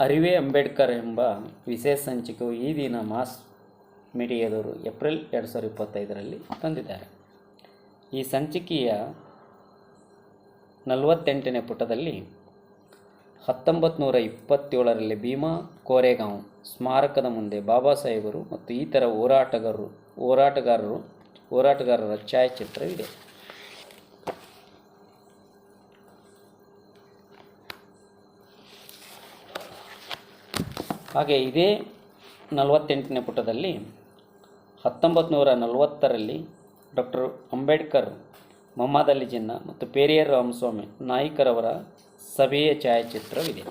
ಅರಿವೇ ಅಂಬೇಡ್ಕರ್ ಎಂಬ ವಿಶೇಷ ಸಂಚಿಕೆಯು ಈ ದಿನ ಮಾಸ್ ಮೀಡಿಯಾದವರು ಏಪ್ರಿಲ್ ಎರಡು ಸಾವಿರದ ಇಪ್ಪತ್ತೈದರಲ್ಲಿ ತಂದಿದ್ದಾರೆ. ಈ ಸಂಚಿಕೆಯ ನಲವತ್ತೆಂಟನೇ ಪುಟದಲ್ಲಿ ಹತ್ತೊಂಬತ್ತು ನೂರ ಇಪ್ಪತ್ತೇಳರಲ್ಲಿ ಭೀಮಾ ಕೋರೆಗಾಂವ್ ಸ್ಮಾರಕದ ಮುಂದೆ ಬಾಬಾ ಸಾಹೇಬರು ಮತ್ತು ಇತರ ಹೋರಾಟಗಾರರು ಹೋರಾಟಗಾರರು, ಹೋರಾಟಗಾರರ ಛಾಯಾಚಿತ್ರವಿದೆ. ಹಾಗೆ ಇದೇ ನಲವತ್ತೆಂಟನೇ ಪುಟದಲ್ಲಿ ಹತ್ತೊಂಬತ್ತು ನೂರ ನಲವತ್ತರಲ್ಲಿ ಡಾಕ್ಟರ್ ಅಂಬೇಡ್ಕರ್ ಮೊಹಮ್ಮದ್ ಅಲಿ ಜಿನ್ನಾ ಮತ್ತು ಪೇರಿಯರ್ ರಾಮಸ್ವಾಮಿ ನಾಯ್ಕರವರ ಸಭೆಯ ಛಾಯಾಚಿತ್ರವಿದೆ.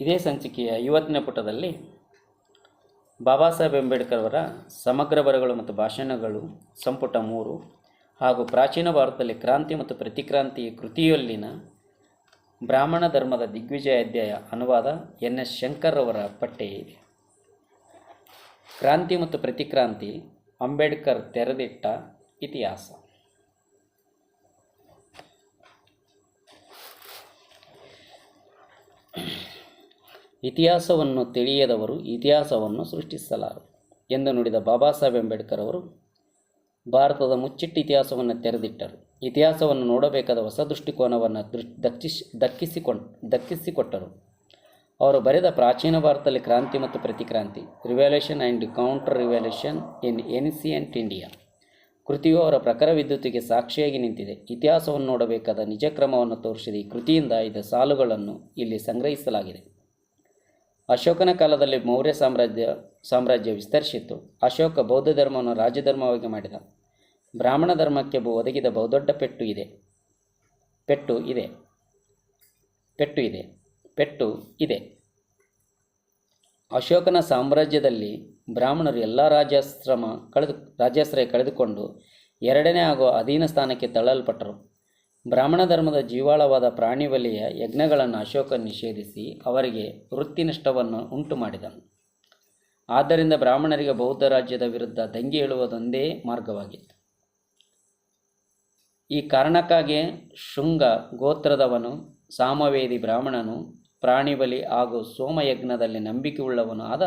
ಇದೇ ಸಂಚಿಕೆಯ ಐವತ್ತನೇ ಪುಟದಲ್ಲಿ ಬಾಬಾ ಸಾಹೇಬ್ ಅಂಬೇಡ್ಕರ್ ಅವರ ಸಮಗ್ರ ಬರಗಳು ಮತ್ತು ಭಾಷಣಗಳು ಸಂಪುಟ ಮೂರು ಹಾಗೂ ಪ್ರಾಚೀನ ಭಾರತದಲ್ಲಿ ಕ್ರಾಂತಿ ಮತ್ತು ಪ್ರತಿಕ್ರಾಂತಿ ಕೃತಿಯಲ್ಲಿನ ಬ್ರಾಹ್ಮಣ ಧರ್ಮದ ದಿಗ್ವಿಜಯ ಅಧ್ಯಾಯ ಅನುವಾದ ಎನ್ ಎಸ್ ಶಂಕರ್ ಅವರ ಪಠ್ಯ ಇದೆ. ಕ್ರಾಂತಿ ಮತ್ತು ಪ್ರತಿಕ್ರಾಂತಿ ಅಂಬೇಡ್ಕರ್ ತೆರೆದಿಟ್ಟ ಇತಿಹಾಸ. ಇತಿಹಾಸವನ್ನು ತಿಳಿಯದವರು ಇತಿಹಾಸವನ್ನು ಸೃಷ್ಟಿಸಲಾರು ಎಂದು ನುಡಿದ ಬಾಬಾ ಸಾಹೇಬ್ ಅಂಬೇಡ್ಕರ್ ಅವರು ಭಾರತದ ಮುಚ್ಚಿಟ್ಟ ಇತಿಹಾಸವನ್ನು ತೆರೆದಿಟ್ಟರು. ಇತಿಹಾಸವನ್ನು ನೋಡಬೇಕಾದ ಹೊಸ ದೃಷ್ಟಿಕೋನವನ್ನು ದಕ್ಕಿಸಿ ಕೊಟ್ಟರು ದಕ್ಕಿಸಿಕೊಟ್ಟರು. ಅವರು ಬರೆದ ಪ್ರಾಚೀನ ಭಾರತದಲ್ಲಿ ಕ್ರಾಂತಿ ಮತ್ತು ಪ್ರತಿಕ್ರಾಂತಿ revolution and counter revolution in ancient India. ಕೃತಿಯು ಅವರ ಪ್ರಖರ ವಿದ್ಯುತ್ತಿಗೆ ಸಾಕ್ಷಿಯಾಗಿ ನಿಂತಿದೆ. ಇತಿಹಾಸವನ್ನು ನೋಡಬೇಕಾದ ನಿಜ ಕ್ರಮವನ್ನು ತೋರಿಸಿದ ಈ ಕೃತಿಯಿಂದ ಇದ್ದ ಸಾಲುಗಳನ್ನು ಇಲ್ಲಿ ಸಂಗ್ರಹಿಸಲಾಗಿದೆ. ಅಶೋಕನ ಕಾಲದಲ್ಲಿ ಮೌರ್ಯ ಸಾಮ್ರಾಜ್ಯ ಸಾಮ್ರಾಜ್ಯ ವಿಸ್ತರಿಸಿತ್ತು. ಅಶೋಕ ಬೌದ್ಧ ಧರ್ಮವನ್ನು ರಾಜಧರ್ಮವಾಗಿ ಮಾಡಿದ. ಬ್ರಾಹ್ಮಣ ಧರ್ಮಕ್ಕೆ ಒದಗಿದ ಬಹುದೊಡ್ಡ ಪೆಟ್ಟು ಇದೆ. ಪೆಟ್ಟು ಇದೆ. ಪೆಟ್ಟು ಇದೆ. ಪೆಟ್ಟು ಇದೆ. ಅಶೋಕನ ಸಾಮ್ರಾಜ್ಯದಲ್ಲಿ ಬ್ರಾಹ್ಮಣರು ಎಲ್ಲ ರಾಜ್ಯಾಶ್ರಮ ಕಳೆದು ರಾಜ್ಯಾಶ್ರಯ ಕಳೆದುಕೊಂಡು ಎರಡನೇ ಹಾಗೂ ಅಧೀನ ಸ್ಥಾನಕ್ಕೆ ತಳ್ಳಲ್ಪಟ್ಟರು. ಬ್ರಾಹ್ಮಣ ಧರ್ಮದ ಜೀವಾಳವಾದ ಪ್ರಾಣಿ ಬಲಿಯ ಯಜ್ಞಗಳನ್ನು ಅಶೋಕ ನಿಷೇಧಿಸಿ ಅವರಿಗೆ ವೃತ್ತಿ ನಷ್ಟವನ್ನು ಉಂಟು ಮಾಡಿದನು. ಆದ್ದರಿಂದ ಬ್ರಾಹ್ಮಣರಿಗೆ ಬೌದ್ಧ ರಾಜ್ಯದ ವಿರುದ್ಧ ದಂಗೆ ಏಳುವುದೊಂದೇ ಮಾರ್ಗವಾಗಿತ್ತು. ಈ ಕಾರಣಕ್ಕಾಗಿ ಶೃಂಗ ಗೋತ್ರದವನು, ಸಾಮವೇದಿ ಬ್ರಾಹ್ಮಣನು, ಪ್ರಾಣಿಬಲಿ ಹಾಗೂ ಸೋಮಯಜ್ಞದಲ್ಲಿ ನಂಬಿಕೆಯುಳ್ಳವನು ಆದ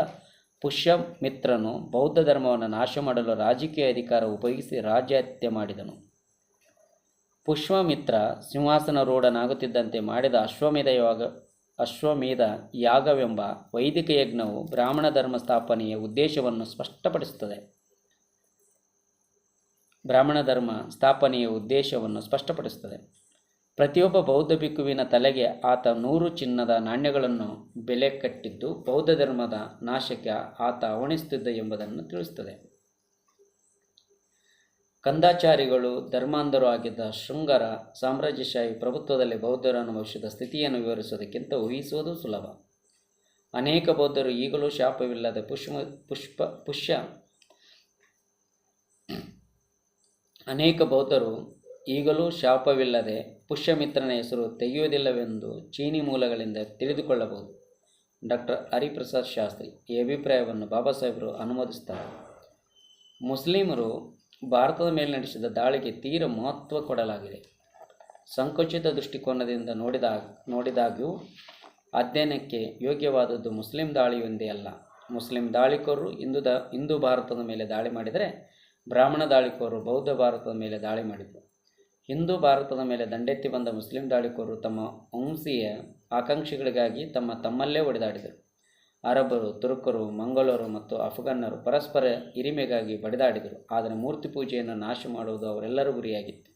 ಪುಷ್ಯಮಿತ್ರನು ಬೌದ್ಧ ಧರ್ಮವನ್ನು ನಾಶ ಮಾಡಲು ರಾಜಕೀಯ ಅಧಿಕಾರ ಉಪಯೋಗಿಸಿ ರಾಜ್ಯಹತ್ಯೆ ಮಾಡಿದನು. ಪುಷ್ಪಮಿತ್ರ ಸಿಂಹಾಸನರೂಢನಾಗುತ್ತಿದ್ದಂತೆ ಮಾಡಿದ ಅಶ್ವಮೇಧ ಯಾಗ ಅಶ್ವಮೇಧ ಯಾಗವೆಂಬ ವೈದಿಕ ಯಜ್ಞವು ಬ್ರಾಹ್ಮಣ ಧರ್ಮ ಸ್ಥಾಪನೆಯ ಉದ್ದೇಶವನ್ನು ಸ್ಪಷ್ಟಪಡಿಸುತ್ತದೆ. ಬ್ರಾಹ್ಮಣ ಧರ್ಮ ಸ್ಥಾಪನೆಯ ಉದ್ದೇಶವನ್ನು ಸ್ಪಷ್ಟಪಡಿಸುತ್ತದೆ. ಪ್ರತಿಯೊಬ್ಬ ಬೌದ್ಧ ಭಿಕ್ಕುವಿನ ತಲೆಗೆ ಆತ ನೂರು ಚಿನ್ನದ ನಾಣ್ಯಗಳನ್ನು ಬೆಲೆ ಕಟ್ಟಿದ್ದು ಬೌದ್ಧ ಧರ್ಮದ ನಾಶಕ್ಕೆ ಆತ ಅವಣಿಸುತ್ತಿದ್ದ ಎಂಬುದನ್ನು ತಿಳಿಸುತ್ತದೆ. ಕಂದಾಚಾರಿಗಳು, ಧರ್ಮಾಂಧರು ಆಗಿದ್ದ ಶೃಂಗರ ಸಾಮ್ರಾಜ್ಯಶಾಹಿ ಪ್ರಭುತ್ವದಲ್ಲಿ ಬೌದ್ಧರನ್ನು ಅನುಭವಿಸಿದ ಸ್ಥಿತಿಯನ್ನು ವಿವರಿಸುವುದಕ್ಕಿಂತ ಊಹಿಸುವುದು ಸುಲಭ. ಅನೇಕ ಬೌದ್ಧರು ಈಗಲೂ ಶಾಪವಿಲ್ಲದೆ ಪುಷ್ಪ ಪುಷ್ಪ, ಪುಷ್ಯ, ಅನೇಕ ಬೌದ್ಧರು ಈಗಲೂ ಶಾಪವಿಲ್ಲದೆ ಪುಷ್ಯಮಿತ್ರನ ಹೆಸರು ತೆಗೆಯುವುದಿಲ್ಲವೆಂದು ಚೀನಿ ಮೂಲಗಳಿಂದ ತಿಳಿದುಕೊಳ್ಳಬಹುದು. ಡಾಕ್ಟರ್ ಹರಿಪ್ರಸಾದ್ ಶಾಸ್ತ್ರಿ ಈ ಅಭಿಪ್ರಾಯವನ್ನು ಬಾಬಾ ಸಾಹೇಬರು ಅನುಮೋದಿಸುತ್ತಾರೆ ಮುಸ್ಲಿಮರು ಭಾರತದ ಮೇಲೆ ನಡೆಸಿದ ದಾಳಿಗೆ ತೀರ ಮಹತ್ವ ಕೊಡಲಾಗಿದೆ. ಸಂಕುಚಿತ ದೃಷ್ಟಿಕೋನದಿಂದ ನೋಡಿದಾಗ ನೋಡಿದಾಗ್ಯೂ ಅಧ್ಯಯನಕ್ಕೆ ಯೋಗ್ಯವಾದದ್ದು ಮುಸ್ಲಿಂ ದಾಳಿಯೊಂದೇ ಅಲ್ಲ. ಮುಸ್ಲಿಂ ದಾಳಿಕೋರರು ಹಿಂದೂ ದ, ಹಿಂದೂ ಭಾರತದ ಮೇಲೆ ದಾಳಿ ಮಾಡಿದರೆ ಬ್ರಾಹ್ಮಣ ದಾಳಿಕೋರರು ಬೌದ್ಧ ಭಾರತದ ಮೇಲೆ ದಾಳಿ ಮಾಡಿದರು. ಹಿಂದೂ ಭಾರತದ ಮೇಲೆ ದಂಡೆತ್ತಿ ಬಂದ ಮುಸ್ಲಿಂ ದಾಳಿಕೋರರು ತಮ್ಮ ವಂಶೀಯ ಆಕಾಂಕ್ಷಿಗಳಿಗಾಗಿ ತಮ್ಮ ತಮ್ಮಲ್ಲೇ ಹೊಡೆದಾಡಿದರು ಅರಬ್ಬರು, ತುರುಕರು, ಮಂಗಳೂರು ಮತ್ತು ಅಫ್ಘನ್ನರು ಪರಸ್ಪರ ಹಿರಿಮೆಗಾಗಿ ಬಡಿದಾಡಿದರು. ಆದರೆ ಮೂರ್ತಿ ಪೂಜೆಯನ್ನು ನಾಶ ಮಾಡುವುದು ಅವರೆಲ್ಲರ ಗುರಿಯಾಗಿತ್ತು.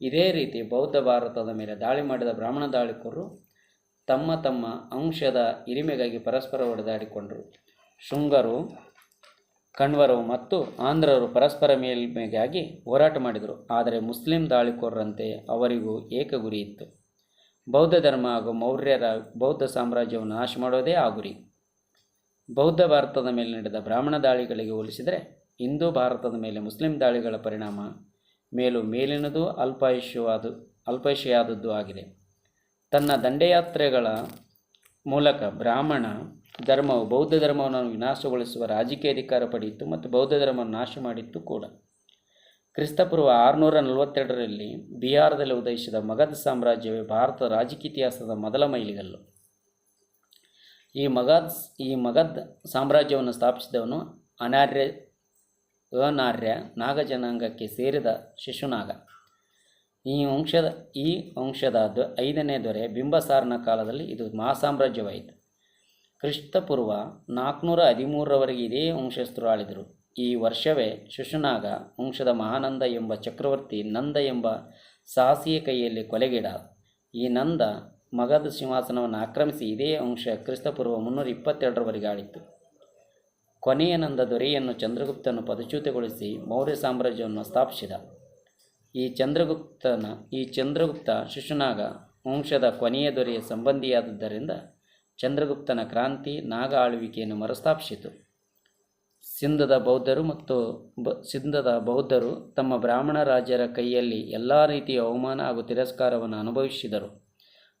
ಇದೇ ರೀತಿ ಬೌದ್ಧ ಭಾರತದ ಮೇಲೆ ದಾಳಿ ಮಾಡಿದ ಬ್ರಾಹ್ಮಣ ದಾಳಿಕೋರು ತಮ್ಮ ತಮ್ಮ ಅಂಶದ ಹಿರಿಮೆಗಾಗಿ ಪರಸ್ಪರ ಹೊಡೆದಾಡಿಕೊಂಡರು. ಶೃಂಗರು ಕಣ್ವರು ಮತ್ತು ಆಂಧ್ರರು ಪರಸ್ಪರ ಮೇಲ್ಮೆಗಾಗಿ ಹೋರಾಟ ಮಾಡಿದರು. ಆದರೆ ಮುಸ್ಲಿಂ ದಾಳಿಕೋರರಂತೆ ಅವರಿಗೂ ಏಕ ಗುರಿ ಇತ್ತು. ಬೌದ್ಧ ಧರ್ಮ ಹಾಗೂ ಮೌರ್ಯರ ಬೌದ್ಧ ಸಾಮ್ರಾಜ್ಯವನ್ನು ನಾಶ ಮಾಡೋದೇ ಆ ಗುರಿ. ಬೌದ್ಧ ಭಾರತದ ಮೇಲೆ ನಡೆದ ಬ್ರಾಹ್ಮಣ ದಾಳಿಗಳಿಗೆ ಹೋಲಿಸಿದರೆ ಹಿಂದೂ ಭಾರತದ ಮೇಲೆ ಮುಸ್ಲಿಂ ದಾಳಿಗಳ ಪರಿಣಾಮ ಮೇಲೂ ಮೇಲಿನದು ಅಲ್ಪಾಯುಷ್ಯವಾದ ಅಲ್ಪಾಯುಷ್ಯಾದದ್ದು ಆಗಿದೆ. ತನ್ನ ದಂಡಯಾತ್ರೆಗಳ ಮೂಲಕ ಬ್ರಾಹ್ಮಣ ಧರ್ಮವು ಬೌದ್ಧ ಧರ್ಮವನ್ನು ವಿನಾಶಗೊಳಿಸುವ ರಾಜಕೀಯ ಅಧಿಕಾರ ಪಡೆಯಿತು ಮತ್ತು ಬೌದ್ಧ ಧರ್ಮವನ್ನು ನಾಶ ಮಾಡಿತ್ತು ಕೂಡ. ಕ್ರಿಸ್ತಪೂರ್ವ ಆರುನೂರ ನಲವತ್ತೆರಡರಲ್ಲಿ ಬಿಹಾರದಲ್ಲಿ ಉದಯಿಸಿದ ಮಗಧ ಸಾಮ್ರಾಜ್ಯವೇ ಭಾರತದ ರಾಜಕೀಯ ಇತಿಹಾಸದ ಮೊದಲ ಮೈಲಿಗಲ್ಲು. ಈ ಮಗದ್ ಈ ಮಗದ್ ಸಾಮ್ರಾಜ್ಯವನ್ನು ಸ್ಥಾಪಿಸಿದವನು ಅನಾರ್ಯ ಅನಾರ್ಯ ನಾಗ ಜನಾಂಗಕ್ಕೆ ಸೇರಿದ ಶಿಶುನಾಗ. ಈ ವಂಶದ ಈ ವಂಶದ ಐದನೇ ದೊರೆ ಬಿಂಬಸಾರನ ಕಾಲದಲ್ಲಿ ಇದು ಮಹಾಸಾಮ್ರಾಜ್ಯವಾಯಿತು. ಕ್ರಿಸ್ತಪೂರ್ವ ನಾಲ್ಕುನೂರ ಹದಿಮೂರರವರೆಗೆ ಇದೇ ವಂಶಸ್ಥರು ಆಳಿದರು. ಈ ವರ್ಷವೇ ಶಿಶುನಾಗ ವಂಶದ ಮಹಾನಂದ ಎಂಬ ಚಕ್ರವರ್ತಿ ನಂದ ಎಂಬ ಸಾಹಸಿಯ ಕೈಯಲ್ಲಿ ಕೊಲೆಗೀಡ ಈ ನಂದ ಮಗಧ ಸಿಂಹಾಸನವನ್ನು ಆಕ್ರಮಿಸಿ ಇದೇ ಅಂಶ ಕ್ರಿಸ್ತಪೂರ್ವ ಮುನ್ನೂರ ಇಪ್ಪತ್ತೆರಡರವರೆಗೆ ಕೊನೆಯ ನಂದ ದೊರೆಯನ್ನು ಚಂದ್ರಗುಪ್ತನು ಪದಚ್ಯುತಗೊಳಿಸಿ ಮೌರ್ಯ ಸಾಮ್ರಾಜ್ಯವನ್ನು ಸ್ಥಾಪಿಸಿದ. ಈ ಚಂದ್ರಗುಪ್ತನ, ಈ ಚಂದ್ರಗುಪ್ತ ಶಿಶುನಾಗ ವಂಶದ ಕೊನೆಯ ದೊರೆಯ ಸಂಬಂಧಿಯಾದದ್ದರಿಂದ ಚಂದ್ರಗುಪ್ತನ ಕ್ರಾಂತಿ ನಾಗ ಆಳ್ವಿಕೆಯನ್ನು ಮರುಸ್ಥಾಪಿಸಿತು. ಸಿಂಧದ ಬೌದ್ಧರು ಮತ್ತು ಬ, ಸಿಂಧದ ಬೌದ್ಧರು ತಮ್ಮ ಬ್ರಾಹ್ಮಣ ರಾಜರ ಕೈಯಲ್ಲಿ ಎಲ್ಲ ರೀತಿಯ ಅವಮಾನ ಹಾಗೂ ತಿರಸ್ಕಾರವನ್ನು ಅನುಭವಿಸಿದರು.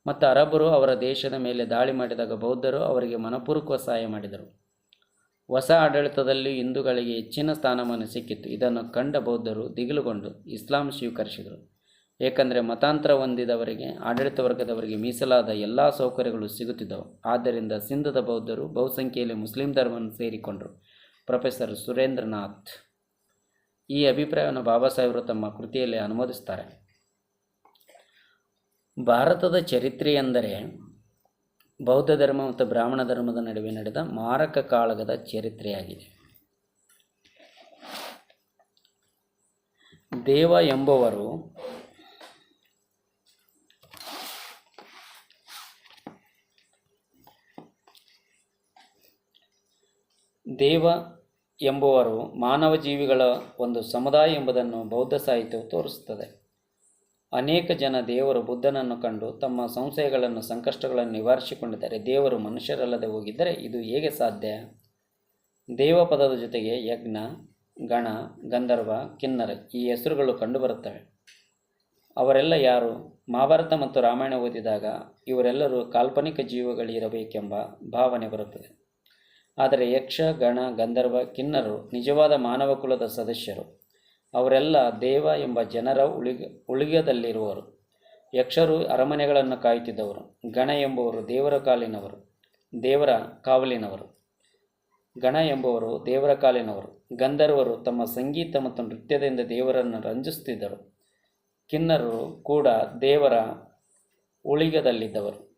ಮತ್ತು ಅರಬ್ಬರು ಅವರ ದೇಶದ ಮೇಲೆ ದಾಳಿ ಮಾಡಿದಾಗ ಬೌದ್ಧರು ಅವರಿಗೆ ಮನಪೂರ್ವಕ ಸಹಾಯ ಮಾಡಿದರು. ಹೊಸ ಆಡಳಿತದಲ್ಲಿ ಹಿಂದೂಗಳಿಗೆ ಹೆಚ್ಚಿನ ಸ್ಥಾನಮಾನ ಸಿಕ್ಕಿತ್ತು. ಇದನ್ನು ಕಂಡ ಬೌದ್ಧರು ದಿಗಿಲುಗೊಂಡು ಇಸ್ಲಾಂ ಸ್ವೀಕರಿಸಿದರು. ಏಕೆಂದರೆ ಮತಾಂತರ ಹೊಂದಿದವರಿಗೆ, ಆಡಳಿತ ವರ್ಗದವರಿಗೆ ಮೀಸಲಾದ ಎಲ್ಲ ಸೌಕರ್ಯಗಳು ಸಿಗುತ್ತಿದ್ದವು. ಆದ್ದರಿಂದ ಸಿಂಧದ ಬೌದ್ಧರು ಬಹುಸಂಖ್ಯೆಯಲ್ಲಿ ಮುಸ್ಲಿಂ ಧರ್ಮವನ್ನು ಸೇರಿಕೊಂಡರು. ಪ್ರೊಫೆಸರ್ ಸುರೇಂದ್ರನಾಥ್ ಈ ಅಭಿಪ್ರಾಯವನ್ನು ಬಾಬಾ ಸಾಹೇಬರು ತಮ್ಮ ಕೃತಿಯಲ್ಲಿ ಅನುಮೋದಿಸ್ತಾರೆ ಭಾರತದ ಚರಿತ್ರೆ ಎಂದರೆ ಬೌದ್ಧ ಧರ್ಮ ಮತ್ತು ಬ್ರಾಹ್ಮಣ ಧರ್ಮದ ನಡುವೆ ನಡೆದ ಮಾರಕ ಕಾಳಗದ ಚರಿತ್ರೆಯಾಗಿದೆ. ದೇವ ಎಂಬುವರು ದೇವ ಎಂಬುವರು ಮಾನವ ಜೀವಿಗಳ ಒಂದು ಸಮುದಾಯ ಎಂಬುದನ್ನು ಬೌದ್ಧ ಸಾಹಿತ್ಯವು ತೋರಿಸುತ್ತದೆ. ಅನೇಕ ಜನ ದೇವರು ಬುದ್ಧನನ್ನು ಕಂಡು ತಮ್ಮ ಸಂಶಯಗಳನ್ನು, ಸಂಕಷ್ಟಗಳನ್ನು ನಿವಾರಿಸಿಕೊಂಡಿದ್ದಾರೆ. ದೇವರು ಮನುಷ್ಯರಲ್ಲದೆ ಹೋಗಿದ್ದರೆ ಇದು ಹೇಗೆ ಸಾಧ್ಯ? ದೇವಪದದ ಜೊತೆಗೆ ಯಜ್ಞ, ಗಣ, ಗಂಧರ್ವ, ಕಿನ್ನರ ಈ ಹೆಸರುಗಳು ಕಂಡುಬರುತ್ತವೆ. ಅವರೆಲ್ಲ ಯಾರು? ಮಹಾಭಾರತ ಮತ್ತು ರಾಮಾಯಣ ಓದಿದಾಗ ಇವರೆಲ್ಲರೂ ಕಾಲ್ಪನಿಕ ಜೀವಗಳಿರಬೇಕೆಂಬ ಭಾವನೆ ಬರುತ್ತದೆ. ಆದರೆ ಯಕ್ಷ, ಗಣ, ಗಂಧರ್ವ, ಕಿನ್ನರು ನಿಜವಾದ ಮಾನವ ಕುಲದ ಸದಸ್ಯರು. ಅವರೆಲ್ಲ ದೇವ ಎಂಬ ಜನರ ಉಳಿಗ ಉಳಿಗದಲ್ಲಿರುವರು. ಯಕ್ಷರು ಅರಮನೆಗಳನ್ನು ಕಾಯುತ್ತಿದ್ದವರು. ಗಣ ಎಂಬುವರು ದೇವರ ಕಾಲಿನವರು, ದೇವರ ಕಾವಲಿನವರು. ಗಣ ಎಂಬುವರು ದೇವರ ಕಾಲಿನವರು. ಗಂಧರ್ವರು ತಮ್ಮ ಸಂಗೀತ ಮತ್ತು ನೃತ್ಯದಿಂದ ದೇವರನ್ನು ರಂಜಿಸುತ್ತಿದ್ದರು. ಕಿನ್ನರರು ಕೂಡ ದೇವರ ಉಳಿಗದಲ್ಲಿದ್ದವರು.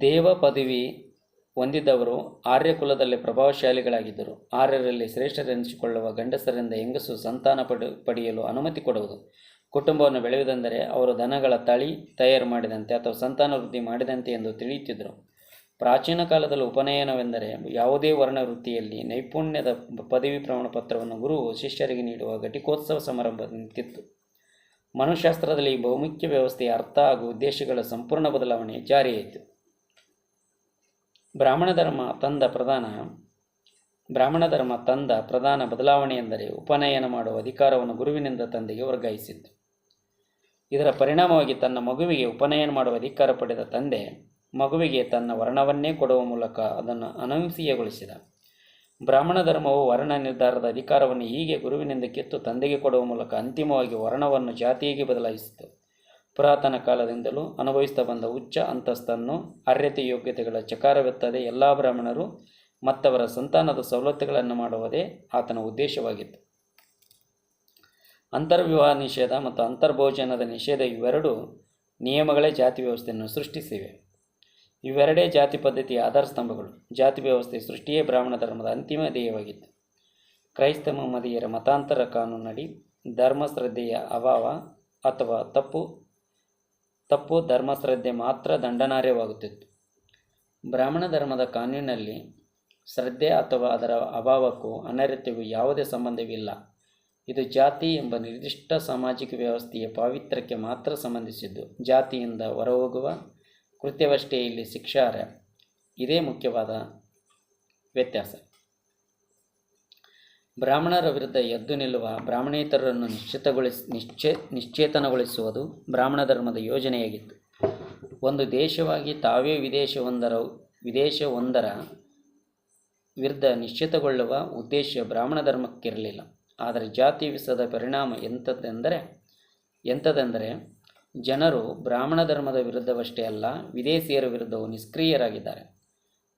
ದೇವ ಪದವಿ ಹೊಂದಿದ್ದವರು ಆರ್ಯಕುಲದಲ್ಲಿ ಪ್ರಭಾವಶಾಲಿಗಳಾಗಿದ್ದರು. ಆರ್ಯರಲ್ಲಿ ಶ್ರೇಷ್ಠರೆನಿಸಿಕೊಳ್ಳುವ ಗಂಡಸರಿಂದ ಹೆಂಗಸು ಸಂತಾನ ಪಡೆ, ಪಡೆಯಲು ಅನುಮತಿ ಕೊಡುವುದು. ಕುಟುಂಬವನ್ನು ಬೆಳೆಯುವುದೆಂದರೆ ಅವರು ದನಗಳ ತಳಿ ತಯಾರು ಮಾಡಿದಂತೆ ಅಥವಾ ಸಂತಾನ ವೃದ್ಧಿ ಮಾಡಿದಂತೆ ಎಂದು ತಿಳಿಯುತ್ತಿದ್ದರು. ಪ್ರಾಚೀನ ಕಾಲದಲ್ಲಿ ಉಪನಯನವೆಂದರೆ ಯಾವುದೇ ವರ್ಣ ವೃತ್ತಿಯಲ್ಲಿ ನೈಪುಣ್ಯದ ಪದವಿ ಪ್ರಮಾಣ ಪತ್ರವನ್ನು ಗುರುವು ಶಿಷ್ಯರಿಗೆ ನೀಡುವ ಘಟಿಕೋತ್ಸವ ಸಮಾರಂಭದಂತಿತ್ತು. ಮನುಶಾಸ್ತ್ರದಲ್ಲಿ ಈ ಬಹುಮುಖ್ಯ ವ್ಯವಸ್ಥೆಯ ಅರ್ಥ ಹಾಗೂ ಉದ್ದೇಶಗಳ ಸಂಪೂರ್ಣ ಬದಲಾವಣೆ ಜಾರಿಯಾಯಿತು. ಬ್ರಾಹ್ಮಣ ಧರ್ಮ ತಂದ ಪ್ರಧಾನ. ಬ್ರಾಹ್ಮಣ ಧರ್ಮ ತಂದ ಪ್ರಧಾನ ಬದಲಾವಣೆ ಎಂದರೆ ಉಪನಯನ ಮಾಡುವ ಅಧಿಕಾರವನ್ನು ಗುರುವಿನಿಂದ ತಂದೆಗೆ ವರ್ಗಾಯಿಸಿದ್ದು. ಇದರ ಪರಿಣಾಮವಾಗಿ ತನ್ನ ಮಗುವಿಗೆ ಉಪನಯನ ಮಾಡುವ ಅಧಿಕಾರ ಪಡೆದ ತಂದೆ ಮಗುವಿಗೆ ತನ್ನ ವರ್ಣವನ್ನೇ ಕೊಡುವ ಮೂಲಕ ಅದನ್ನು ಅನಂಸೀಯಗೊಳಿಸಿದ. ಬ್ರಾಹ್ಮಣ ಧರ್ಮವು ವರ್ಣ ನಿರ್ಧಾರದ ಅಧಿಕಾರವನ್ನು ಹೀಗೆ ಗುರುವಿನಿಂದ ಕಿತ್ತು ತಂದೆಗೆ ಕೊಡುವ ಮೂಲಕ ಅಂತಿಮವಾಗಿ ವರ್ಣವನ್ನು ಜಾತಿಯಾಗಿ ಬದಲಾಯಿಸಿತು ಪುರಾತನ ಕಾಲದಿಂದಲೂ ಅನುಭವಿಸ್ತಾ ಬಂದ ಉಚ್ಚ ಅಂತಸ್ತನ್ನು ಅರ್ಹತೆ ಯೋಗ್ಯತೆಗಳ ಚಕಾರವೆತ್ತದೆ ಎಲ್ಲ ಬ್ರಾಹ್ಮಣರು ಮತ್ತವರ ಸಂತಾನದ ಸವಲತ್ತುಗಳನ್ನು ಮಾಡುವುದೇ ಆತನ ಉದ್ದೇಶವಾಗಿತ್ತು. ಅಂತರ್ವಿವಾಹ ನಿಷೇಧ ಮತ್ತು ಅಂತರ್ಭೋಜನದ ನಿಷೇಧ ಇವೆರಡು ನಿಯಮಗಳೇ ಜಾತಿ ವ್ಯವಸ್ಥೆಯನ್ನು ಸೃಷ್ಟಿಸಿವೆ. ಇವೆರಡೇ ಜಾತಿ ಪದ್ಧತಿಯ ಆಧಾರ ಸ್ತಂಭಗಳು ಜಾತಿ ವ್ಯವಸ್ಥೆ ಸೃಷ್ಟಿಯೇ ಬ್ರಾಹ್ಮಣ ಧರ್ಮದ ಅಂತಿಮ ಧ್ಯೇಯವಾಗಿತ್ತು. ಕ್ರೈಸ್ತ ಮಹಮ್ಮದೀಯರ ಮತಾಂತರ ಕಾನೂನಡಿ ಧರ್ಮಶ್ರದ್ಧೆಯ ಅಭಾವ ಅಥವಾ ತಪ್ಪು ತಪ್ಪು ಧರ್ಮಶ್ರದ್ಧೆ ಮಾತ್ರ ದಂಡನಾರ್ಯವಾಗುತ್ತಿತ್ತು. ಬ್ರಾಹ್ಮಣ ಧರ್ಮದ ಕಾನೂನಿನಲ್ಲಿ ಶ್ರದ್ಧೆ ಅಥವಾ ಅದರ ಅಭಾವಕ್ಕೂ ಅನರ್ಹತೆಗೂ ಯಾವುದೇ ಸಂಬಂಧವಿಲ್ಲ. ಇದು ಜಾತಿ ಎಂಬ ನಿರ್ದಿಷ್ಟ ಸಾಮಾಜಿಕ ವ್ಯವಸ್ಥೆಯ ಪಾವಿತ್ರ್ಯಕ್ಕೆ ಮಾತ್ರ ಸಂಬಂಧಿಸಿದ್ದು. ಜಾತಿಯಿಂದ ಹೊರಹೋಗುವ ಕೃತ್ಯವಷ್ಟೇ ಇಲ್ಲಿ ಶಿಕ್ಷಾರ್ಹ. ಇದೇ ಮುಖ್ಯವಾದ ವ್ಯತ್ಯಾಸ. ಬ್ರಾಹ್ಮಣರ ವಿರುದ್ಧ ಎದ್ದು ನಿಲ್ಲುವ ಬ್ರಾಹ್ಮಣೇತರರನ್ನು ನಿಶ್ಚಿತಗೊಳಿಸಿ, ನಿಶ್ಚೇ, ನಿಶ್ಚೇತನಗೊಳಿಸುವುದು ಬ್ರಾಹ್ಮಣ ಧರ್ಮದ ಯೋಜನೆಯಾಗಿತ್ತು. ಒಂದು ದೇಶವಾಗಿ ತಾವೇ ವಿದೇಶವೊಂದರ ವಿದೇಶವೊಂದರ ವಿರುದ್ಧ ನಿಶ್ಚಿತಗೊಳ್ಳುವ ಉದ್ದೇಶ ಬ್ರಾಹ್ಮಣ ಧರ್ಮಕ್ಕಿರಲಿಲ್ಲ. ಆದರೆ ಜಾತಿ ವಿಸದ ಪರಿಣಾಮ ಎಂಥದ್ದೆಂದರೆ ಎಂಥದೆಂದರೆ ಜನರು ಬ್ರಾಹ್ಮಣ ಧರ್ಮದ ವಿರುದ್ಧವಷ್ಟೇ ಅಲ್ಲ, ವಿದೇಶಿಯರ ವಿರುದ್ಧವೂ ನಿಷ್ಕ್ರಿಯರಾಗಿದ್ದಾರೆ.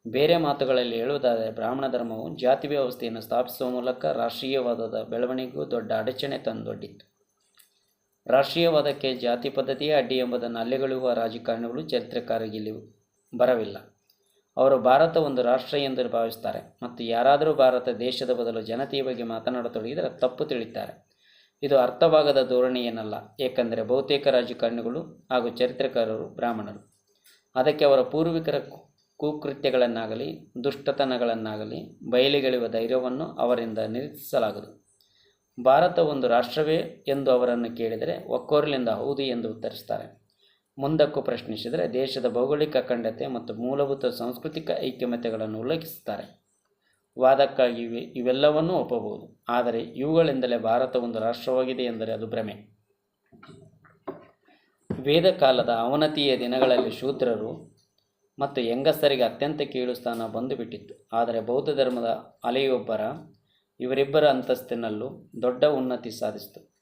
ಬೇರೆ ಮಾತುಗಳಲ್ಲಿ ಹೇಳುವುದಾದರೆ ಬ್ರಾಹ್ಮಣ ಧರ್ಮವು ಜಾತಿ ವ್ಯವಸ್ಥೆಯನ್ನು ಸ್ಥಾಪಿಸುವ ಮೂಲಕ ರಾಷ್ಟ್ರೀಯವಾದದ ಬೆಳವಣಿಗೆಗೂ ದೊಡ್ಡ ಅಡಚಣೆ ತಂದೊಡ್ಡಿತ್ತು ರಾಷ್ಟ್ರೀಯವಾದಕ್ಕೆ ಜಾತಿ ಪದ್ಧತಿಯೇ ಅಡ್ಡಿ ಎಂಬುದನ್ನು ಅಲ್ಲಿಗಳುವ ರಾಜಕಾರಣಿಗಳು ಚರಿತ್ರಕಾರರಿಗೆ ಬರವಿಲ್ಲ. ಅವರು ಭಾರತ ಒಂದು ರಾಷ್ಟ್ರ ಎಂದು ಭಾವಿಸ್ತಾರೆ ಮತ್ತು ಯಾರಾದರೂ ಭಾರತ ದೇಶದ ಬದಲು ಜನತೆಯ ಬಗ್ಗೆ ಮಾತನಾಡತೊಡಗಿದರೆ ತಪ್ಪು ತಿಳಿತಾರೆ ಇದು ಅರ್ಥವಾಗದ ಧೋರಣೆ ಏನಲ್ಲ, ಏಕೆಂದರೆ ಬಹುತೇಕ ರಾಜಕಾರಣಿಗಳು ಹಾಗೂ ಚರಿತ್ರಕಾರರು ಬ್ರಾಹ್ಮಣರು. ಅದಕ್ಕೆ ಅವರ ಪೂರ್ವಿಕರ ಕುಕೃತ್ಯಗಳನ್ನಾಗಲಿ, ದುಷ್ಟತನಗಳನ್ನಾಗಲಿ ಬಯಲಿಗಳಿವ ಧೈರ್ಯವನ್ನು ಅವರಿಂದ ನಿರೀಕ್ಷಿಸಲಾಗದು ಭಾರತ ಒಂದು ರಾಷ್ಟ್ರವೇ ಎಂದು ಅವರನ್ನು ಕೇಳಿದರೆ ಒಕ್ಕೋರ್ಲಿಂದ ಹೌದು ಎಂದು ಉತ್ತರಿಸ್ತಾರೆ ಮುಂದಕ್ಕೂ ಪ್ರಶ್ನಿಸಿದರೆ ದೇಶದ ಭೌಗೋಳಿಕ ಅಖಂಡತೆ ಮತ್ತು ಮೂಲಭೂತ ಸಾಂಸ್ಕೃತಿಕ ಐಕ್ಯಮತೆಗಳನ್ನು ಉಲ್ಲೇಖಿಸುತ್ತಾರೆ. ವಾದಕ್ಕಾಗಿ ಇವೆ, ಇವೆಲ್ಲವನ್ನೂ ಒಪ್ಪಬಹುದು. ಆದರೆ ಇವುಗಳಿಂದಲೇ ಭಾರತ ಒಂದು ರಾಷ್ಟ್ರವಾಗಿದೆ ಎಂದರೆ ಅದು ಭ್ರಮೆ. ವೇದ ಕಾಲದ ಅವನತಿಯ ದಿನಗಳಲ್ಲಿ ಶೂದ್ರರು ಮತ್ತು ಹೆಂಗಸರಿಗೆ ಅತ್ಯಂತ ಕೀಳು ಸ್ಥಾನ ಬಂದುಬಿಟ್ಟಿತ್ತು. ಆದರೆ ಬೌದ್ಧ ಧರ್ಮದ ಅಲೆಯೊಬ್ಬರ, ಇವರಿಬ್ಬರ ಅಂತಸ್ತಿನಲ್ಲೂ ದೊಡ್ಡ ಉನ್ನತಿ ಸಾಧಿಸಿತು.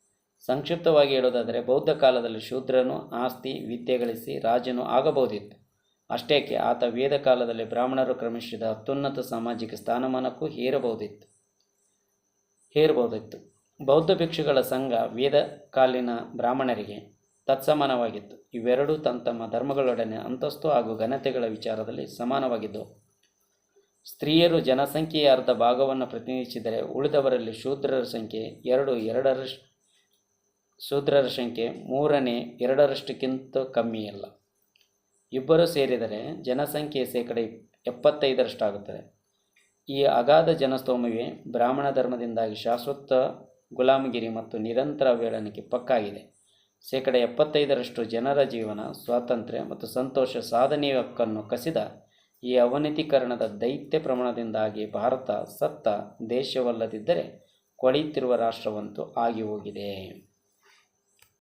ಸಂಕ್ಷಿಪ್ತವಾಗಿ ಹೇಳೋದಾದರೆ, ಬೌದ್ಧ ಕಾಲದಲ್ಲಿ ಶೂದ್ರನು ಆಸ್ತಿ ವಿದ್ಯೆ ಗಳಿಸಿ ರಾಜನು ಆಗಬಹುದಿತ್ತು. ಅಷ್ಟೇಕೆ ಆತ ವೇದ ಕಾಲದಲ್ಲಿ ಬ್ರಾಹ್ಮಣರು ಕ್ರಮಿಸಿದ ಅತ್ಯುನ್ನತ ಸಾಮಾಜಿಕ ಸ್ಥಾನಮಾನಕ್ಕೂ ಹೇರಬಹುದಿತ್ತು. ಹೇರಬಹುದಿತ್ತು. ಬೌದ್ಧ ಭಿಕ್ಷುಗಳ ಸಂಘ ವೇದ ಕಾಲಿನ ಬ್ರಾಹ್ಮಣರಿಗೆ ತತ್ಸಮಾನವಾಗಿತ್ತು. ಇವೆರಡೂ ತಮ್ಮ ತಮ್ಮ ಧರ್ಮಗಳೊಡನೆ ಅಂತಸ್ತು ಹಾಗೂ ಘನತೆಗಳ ವಿಚಾರದಲ್ಲಿ ಸಮಾನವಾಗಿದ್ದವು. ಸ್ತ್ರೀಯರು ಜನಸಂಖ್ಯೆಯ ಅರ್ಧ ಭಾಗವನ್ನು ಪ್ರತಿನಿಧಿಸಿದರೆ ಉಳಿದವರಲ್ಲಿ ಶೂದ್ರರ ಸಂಖ್ಯೆ ಎರಡು, ಎರಡರಷ್ಟು, ಶೂದ್ರರ ಸಂಖ್ಯೆ ಮೂರನೇ, ಎರಡರಷ್ಟಕ್ಕಿಂತ ಕಮ್ಮಿಯಲ್ಲ. ಇಬ್ಬರು ಸೇರಿದರೆ ಜನಸಂಖ್ಯೆ ಶೇಕಡ ಎಪ್ಪತ್ತೈದರಷ್ಟಾಗುತ್ತದೆ. ಈ ಅಗಾಧ ಜನಸ್ತೋಮವೇ ಬ್ರಾಹ್ಮಣ ಧರ್ಮದಿಂದಾಗಿ ಶಾಶ್ವತ ಗುಲಾಮಗಿರಿ ಮತ್ತು ನಿರಂತರ ವೇಳನಿಗೆ ಪಕ್ಕಾಗಿದೆ. ಶೇಕಡ ಎಪ್ಪತ್ತೈದರಷ್ಟು ಜನರ ಜೀವನ, ಸ್ವಾತಂತ್ರ್ಯ ಮತ್ತು ಸಂತೋಷ ಸಾಧನೆಯ ಹಕ್ಕನ್ನು ಕಸಿದ ಈ ಅವನತೀಕರಣದ ದೈತ್ಯ ಪ್ರಮಾಣದಿಂದಾಗಿ ಭಾರತ ಸತ್ತ ದೇಶವಲ್ಲದಿದ್ದರೆ ಕೊಳೆಯುತ್ತಿರುವ ರಾಷ್ಟ್ರವಂತೂ ಆಗಿ ಹೋಗಿದೆ